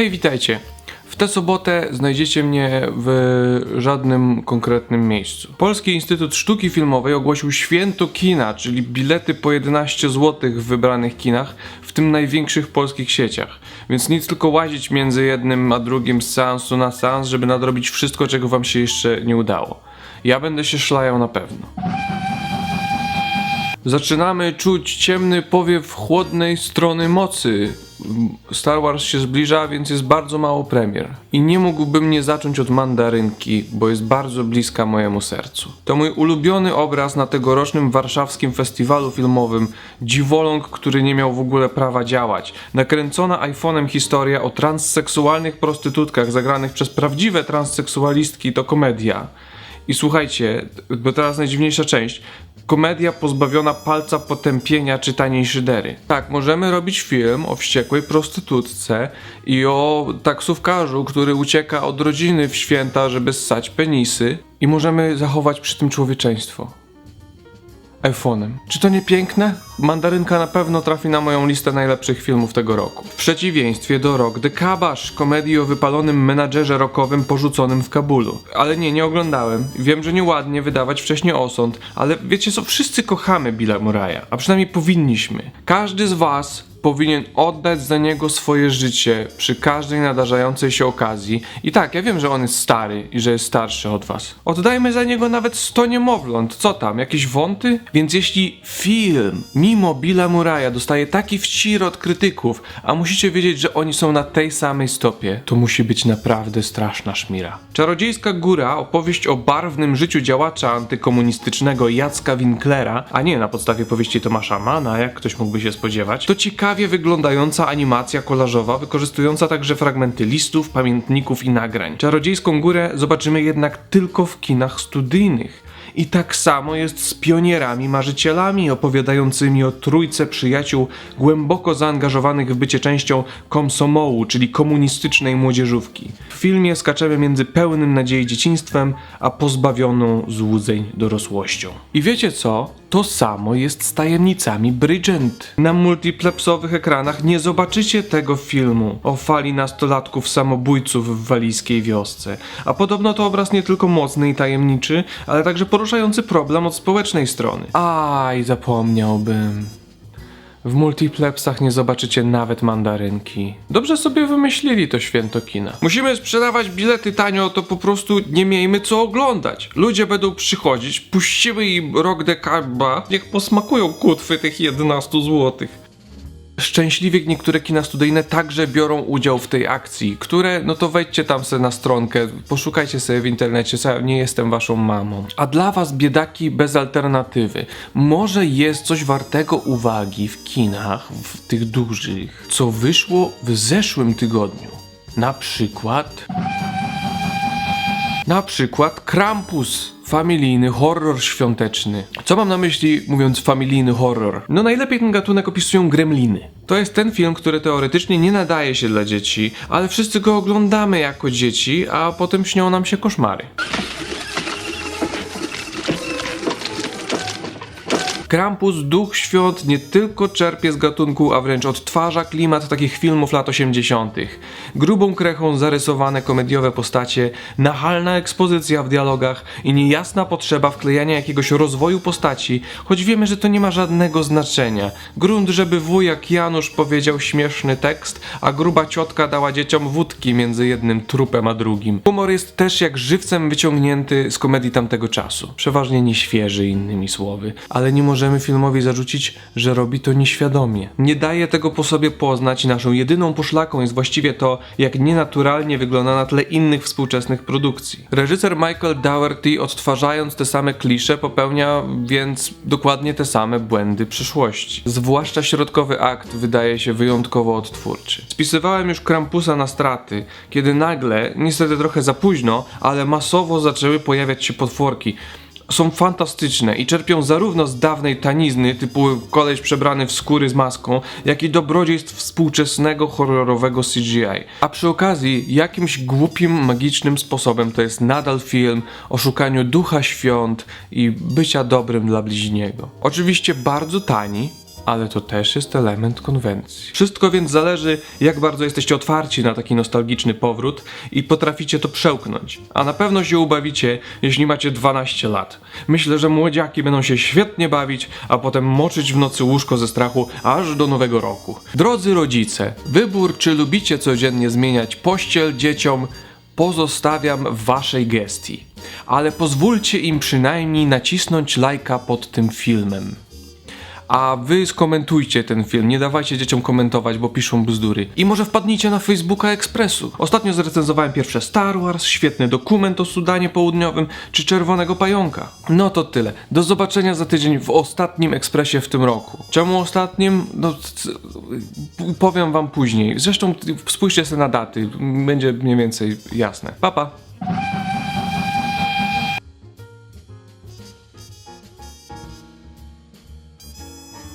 Hej, witajcie. W tę sobotę znajdziecie mnie w żadnym konkretnym miejscu. Polski Instytut Sztuki Filmowej ogłosił święto kina, czyli bilety po 11 zł w wybranych kinach, w tym największych polskich sieciach. Więc nic tylko łazić między jednym a drugim z seansu na seans, żeby nadrobić wszystko, czego wam się jeszcze nie udało. Ja będę się szlajał na pewno. Zaczynamy czuć ciemny powiew chłodnej strony mocy. Star Wars się zbliża, więc jest bardzo mało premier. I nie mógłbym nie zacząć od mandarynki, bo jest bardzo bliska mojemu sercu. To mój ulubiony obraz na tegorocznym warszawskim festiwalu filmowym. Dziwoląg, który nie miał w ogóle prawa działać. Nakręcona iPhone'em historia o transseksualnych prostytutkach zagranych przez prawdziwe transseksualistki to komedia. I słuchajcie, bo teraz najdziwniejsza część. Komedia pozbawiona palca potępienia czy taniej szydery. Tak, możemy robić film o wściekłej prostytutce i o taksówkarzu, który ucieka od rodziny w święta, żeby ssać penisy. I możemy zachować przy tym człowieczeństwo iPhone'em. Czy to nie piękne? Mandarynka na pewno trafi na moją listę najlepszych filmów tego roku. W przeciwieństwie do Rock the Kabash, komedii o wypalonym menadżerze rockowym porzuconym w Kabulu. Ale nie, nie oglądałem. Wiem, że nieładnie wydawać wcześniej osąd, ale wiecie co, wszyscy kochamy Billa Murraya, a przynajmniej powinniśmy. Każdy z was powinien oddać za niego swoje życie przy każdej nadarzającej się okazji. I tak, ja wiem, że on jest stary i że jest starszy od was. Oddajmy za niego nawet 100 niemowląt. Co tam, jakieś wąty? Więc jeśli film, mimo Billa Murraya, dostaje taki wcir od krytyków, a musicie wiedzieć, że oni są na tej samej stopie, to musi być naprawdę straszna szmira. Czarodziejska Góra, opowieść o barwnym życiu działacza antykomunistycznego Jacka Winklera, a nie na podstawie powieści Tomasza Mana, jak ktoś mógłby się spodziewać, to ciekawie wyglądająca animacja kolażowa, wykorzystująca także fragmenty listów, pamiętników i nagrań. Czarodziejską Górę zobaczymy jednak tylko w kinach studyjnych. I tak samo jest z pionierami, marzycielami opowiadającymi o trójce przyjaciół głęboko zaangażowanych w bycie częścią komsomołu, czyli komunistycznej młodzieżówki. W filmie skaczemy między pełnym nadziei dzieciństwem, a pozbawioną złudzeń dorosłością. I wiecie co? To samo jest z tajemnicami Bridgent. Na multiplepsowych ekranach nie zobaczycie tego filmu o fali nastolatków samobójców w walijskiej wiosce. A podobno to obraz nie tylko mocny i tajemniczy, ale także poruszający problem od społecznej strony. Aj, zapomniałbym. W multiplepsach nie zobaczycie nawet mandarynki. Dobrze sobie wymyślili to święto kina. Musimy sprzedawać bilety tanio, to po prostu nie miejmy co oglądać. Ludzie będą przychodzić, puścimy im rok dekaba, niech posmakują kutwy tych 11 złotych. Szczęśliwie niektóre kina studyjne także biorą udział w tej akcji, które, no to wejdźcie tam sobie na stronkę, poszukajcie sobie w internecie, nie jestem waszą mamą. A dla was, biedaki bez alternatywy, może jest coś wartego uwagi w kinach, w tych dużych, co wyszło w zeszłym tygodniu. Na przykład... Na przykład Krampus, familijny horror świąteczny. Co mam na myśli mówiąc familijny horror? No najlepiej ten gatunek opisują gremliny. To jest ten film, który teoretycznie nie nadaje się dla dzieci, ale wszyscy go oglądamy jako dzieci, a potem śnią nam się koszmary. Krampus, duch świąt, nie tylko czerpie z gatunku, a wręcz odtwarza klimat takich filmów lat 80. Grubą krechą zarysowane komediowe postacie, nachalna ekspozycja w dialogach i niejasna potrzeba wklejania jakiegoś rozwoju postaci, choć wiemy, że to nie ma żadnego znaczenia. Grunt, żeby wujak Janusz powiedział śmieszny tekst, a gruba ciotka dała dzieciom wódki między jednym trupem a drugim. Humor jest też jak żywcem wyciągnięty z komedii tamtego czasu. Przeważnie nieświeży innymi słowy, ale nie możemy filmowi zarzucić, że robi to nieświadomie. Nie daje tego po sobie poznać i naszą jedyną poszlaką jest właściwie to, jak nienaturalnie wygląda na tle innych współczesnych produkcji. Reżyser Michael Dougherty odtwarzając te same klisze popełnia więc dokładnie te same błędy przyszłości. Zwłaszcza środkowy akt wydaje się wyjątkowo odtwórczy. Spisywałem już Krampusa na straty, kiedy nagle, niestety trochę za późno, ale masowo zaczęły pojawiać się potworki są fantastyczne i czerpią zarówno z dawnej tanizny, typu koleś przebrany w skóry z maską, jak i dobrodziejstw współczesnego horrorowego CGI. A przy okazji, jakimś głupim, magicznym sposobem to jest nadal film o szukaniu ducha świąt i bycia dobrym dla bliźniego. Oczywiście bardzo tani, ale to też jest element konwencji. Wszystko więc zależy, jak bardzo jesteście otwarci na taki nostalgiczny powrót i potraficie to przełknąć. A na pewno się ubawicie, jeśli macie 12 lat. Myślę, że młodziaki będą się świetnie bawić, a potem moczyć w nocy łóżko ze strachu aż do nowego roku. Drodzy rodzice, wybór, czy lubicie codziennie zmieniać pościel dzieciom, pozostawiam w waszej gestii. Ale pozwólcie im przynajmniej nacisnąć lajka pod tym filmem. A wy skomentujcie ten film, nie dawajcie dzieciom komentować, bo piszą bzdury. I może wpadnijcie na Facebooka Ekspresu. Ostatnio zrecenzowałem pierwsze Star Wars, świetny dokument o Sudanie Południowym czy Czerwonego Pająka. No to tyle. Do zobaczenia za tydzień w ostatnim Ekspresie w tym roku. Czemu ostatnim? No powiem wam później. Zresztą spójrzcie sobie na daty, będzie mniej więcej jasne. Pa pa!